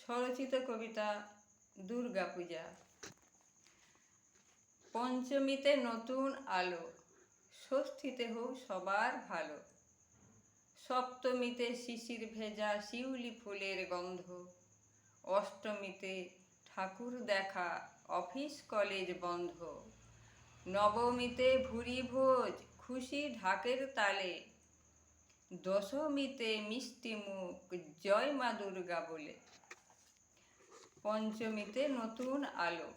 স্বরচিত কবিতা দুর্গা পূজা। পঞ্চমীতে নতুন আলো ষষ্ঠীতে হোক সবার ভালো। সপ্তমীতে শিশির ভেজা শিউলি ফুলের গন্ধ। অষ্টমীতে ঠাকুর দেখা অফিস কলেজ বন্ধ। নবমীতে ভুরি ভোজ, খুশি ঢাকের তালে। দশমীতে মিষ্টি মুখ, জয় মা দুর্গা বলে। পঞ্চমীতে নতুন আলো।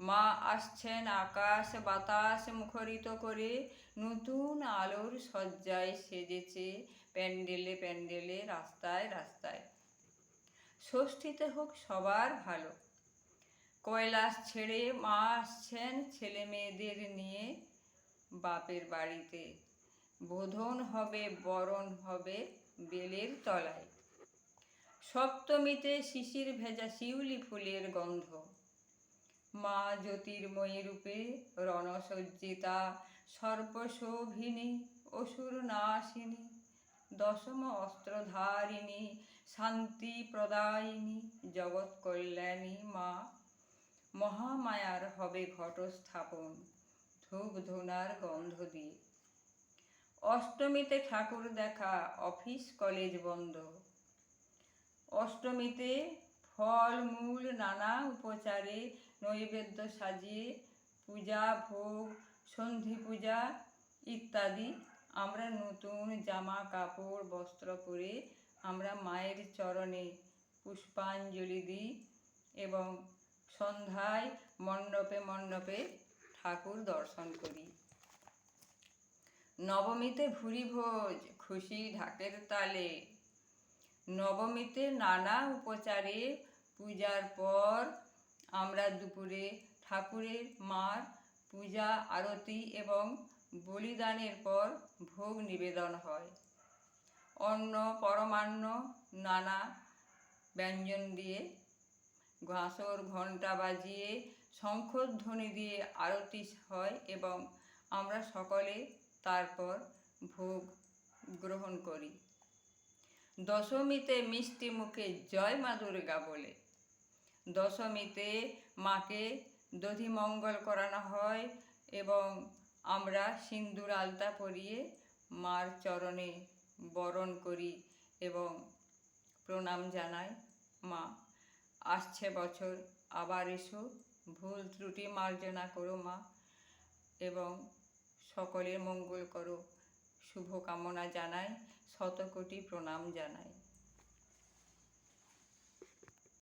মা আসছেন আকাশ বাতাস মুখরিত করে, নতুন আলোর সজ্জায় সেজেছে প্যান্ডেলে প্যান্ডেলে, রাস্তায় রাস্তায়। ষষ্ঠীতে হোক সবার ভালো। কৈলাস ছেড়ে মা আসছেন ছেলে মেয়েদের নিয়ে। বাপের বাড়িতে বোধন হবে, বরণ হবে বেলের তলায়। সপ্তমীতে শিশির ভেজা শিউলি ফুলের গন্ধ। মা জ্যোতির্ময়ী রূপে রণসজ্জিতা সর্পশোভিনী অসুর নাশিনী দশম অস্ত্রধারিণী, শান্তি প্রদায়িনী, জগৎ কল্যাণী মা। মহামায়ার হবে ঘটস্থাপন ধূপ ধুনার গন্ধ দিয়ে। অষ্টমীতে ঠাকুর দেখা, অফিস কলেজ বন্ধ। অষ্টমীতে ফল, মূল, নানা উপচারে নৈবেদ্য সাজিয়ে পূজা, ভোগ, সন্ধি পূজা ইত্যাদি আমরা নতুন জামা, কাপড়, বস্ত্র পরে আমরা মায়ের চরণে পুষ্পাঞ্জলি দিই এবং সন্ধ্যায় মণ্ডপে মণ্ডপে ঠাকুর দর্শন করি। নবমীতে ভুরি ভোজ, খুশি ঢাকের তালে নবমীতে নানা উপচারে পূজার পর আমরা দুপুরে ঠাকুরের মার পূজা, আরতি এবং বলিদানের পর ভোগ নিবেদন হয়। অন্ন, পরমান্ন, নানা ব্যঞ্জন দিয়ে ঘাসর ঘণ্টা বাজিয়ে শঙ্খধ্বনি দিয়ে আরতি হয় এবং আমরা সকলে তারপর ভোগ গ্রহণ করি। দশমীতে মিষ্টি মুখে জয় মা দুর্গা বলে। দশমীতে মাকে দধিমঙ্গল করানো হয় এবং আমরা সিন্দুর আলতা পরিয়ে মার চরণে বরণ করি এবং প্রণাম জানাই, মা, আসছে বছর, আবার এসো, ভুল ত্রুটি মার্জনা করো মা, এবং সকলের মঙ্গল করো। শুভকামনা জানাই শতকোটি প্রণাম জানাই।